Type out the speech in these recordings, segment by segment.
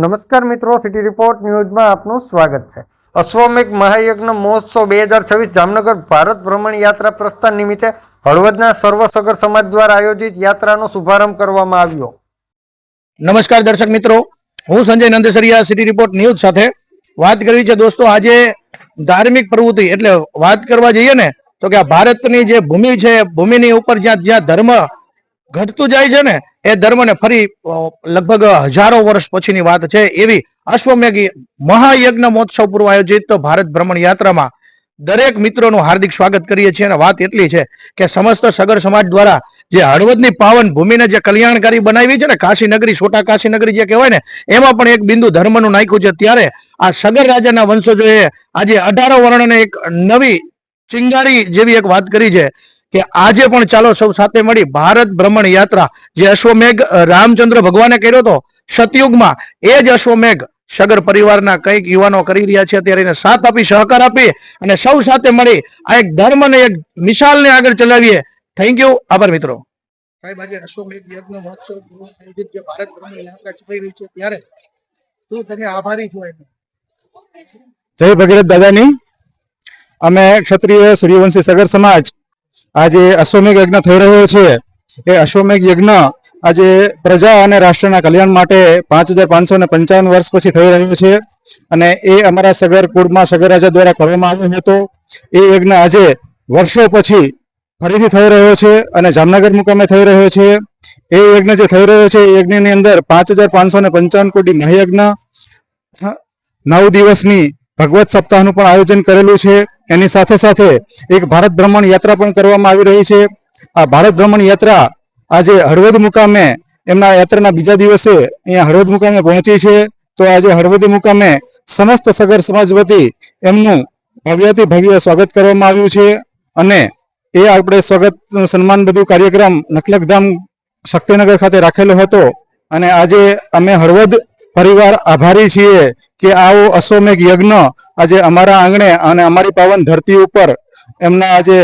નમસ્કાર મિત્રો city report ન્યૂઝમાં આપનું સ્વાગત છે. અશ્વમેઘ મહાયજ્ઞ મહોત્સવ બે હજાર છવ્વીસ જામનગર ભારત ભ્રમણ યાત્રા પ્રસ્થાન નિમિત્તે હળવદના સર્વસગર સમાજ દ્વારા આયોજિત યાત્રાનો શુભારંભ કરવામાં આવ્યો. નમસ્કાર દર્શક મિત્રો, હું Sanjay Nandesariya city report news સાથે વાત કરવી છે. દોસ્તો, આજે ધાર્મિક પ્રવૃત્તિ, એટલે વાત કરવા જઈએ ને, તો કે આ ભારતની જે ભૂમિ છે, ભૂમિની ઉપર જ્યાં જ્યાં ધર્મ ઘટતું જાય છે ને, એ ધર્મને ફરી લગભગ હજારો વર્ષ પછીની વાત છે એવી અશ્વમેઘી મહાયજ્ઞ મહોત્સવ પૂર્વ આયોજિત ભારત ભ્રમણ યાત્રામાં દરેક મિત્રોનું હાર્દિક સ્વાગત કરીએ છીએ અને વાત એટલી છે કે સમસ્ત સગર સમાજ દ્વારા જે હળવદની પાવન ભૂમિને જે કલ્યાણકારી બનાવી છે ને કાશી નગરી છોટા કાશી નગરી જે કહેવાય ને, એમાં પણ એક બિંદુ ધર્મનું નાખ્યું છે. ત્યારે આ સગર રાજાના વંશજોએ આજે અઢારો વર્ણને એક નવી ચિંગારી જેવી એક વાત કરી છે. કે આજે પણ ચાલો સૌ સાથે મળી ભારત ભ્રમણ યાત્રા જે અશ્વમેઘ રામચંદ્ર ભગવાને કર્યો હતો સતયુગમાં એ જ અશ્વમેઘ સગર પરિવારના કંઈક યુવાનો કરી રહ્યા છે. ત્યારે એને સાથ આપી સહકાર આપી અને સૌ સાથે મળી આ એક ધર્મને એક મિસાલને આગળ ચલાવીએ. થેન્ક યુ આભાર મિત્રો. સાહેબ આજે અશ્વમેઘ યજ્ઞ મહોત્સવ આયોજિત જે ભારત ભ્રમણ યાત્રા ચલાવી રહી છે ત્યારે શું તમે આભારી છો જય ભગીરથ દાદાની. અમે ક્ષત્રિય સૂર્યવંશી સગર સમાજ આજે અશ્વમેઘ યજ્ઞ થઈ રહ્યો છે. એ અશ્વમેઘ યજ્ઞ આજે પ્રજા અને રાષ્ટ્રના કલ્યાણ માટે પાંચ હજાર પાંચસો ને પંચાવન વર્ષ પછી થઈ રહ્યો છે અને એ અમારા સગર કુળમાં સગર રાજા દ્વારા કરવામાં આવ્યો હતો. એ યજ્ઞ આજે વર્ષો પછી ફરીથી થઈ રહ્યો છે અને જામનગર મુકામે થઈ રહ્યો છે. એ યજ્ઞ જે થઈ રહ્યો છે એ યજ્ઞની અંદર પાંચ હજાર પાંચસો ને પંચાવન કોટી મહાયજ્ઞ નવ દિવસની ભગવત સપ્તાહનું પણ આયોજન કરેલું છે. એની સાથે સાથે એક ભારત ભ્રમણ યાત્રા પણ કરવામાં આવી રહી છે. આ ભારત ભ્રમણ યાત્રા આજે હળવદ મુકામે એમના યાત્રાના બીજા દિવસે અહીંયા હળવદ મુકામે પહોંચી છે. તો આજે હળવદ મુકામે સમસ્ત સગર સમાજ વતી એમનું ભવ્યથી ભવ્ય સ્વાગત કરવામાં આવ્યું છે. અને એ આપણે સ્વાગત, સન્માન બધું કાર્યક્રમ નખલકધામ શક્તિનગર ખાતે રાખેલો હતો. અને આજે અમે હળવદ પરિવાર આભારી છીએ કે આવો અશ્વમેઘ યજ્ઞ આજે અમારા આંગણે અને અમારી પાવન ધરતી ઉપર એમના આજે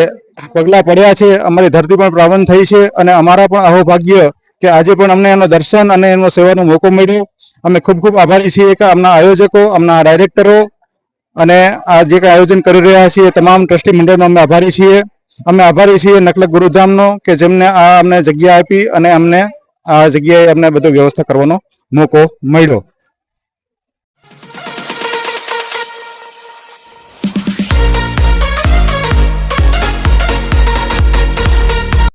પગલા પડ્યા છે. અમારી ધરતી પણ પાવન થઈ છે અને અમારા પણ આવો ભાગ્ય કે આજે પણ અમને એનો દર્શન અને એનો સેવાનો મોકો મળ્યો. અમે ખૂબ ખૂબ આભારી છીએ કે આમના આયોજકો, આમના ડાયરેક્ટરો અને આ જે કંઈ આયોજન કરી રહ્યા છીએ તમામ ટ્રસ્ટી મંડળનો અમે આભારી છીએ. અમે આભારી છીએ નકલક ગુરુધામનો કે જેમને આ અમને જગ્યા આપી અને અમને આ જગ્યાએ અમને બધો વ્યવસ્થા કરવાનો મોકો મળ્યો.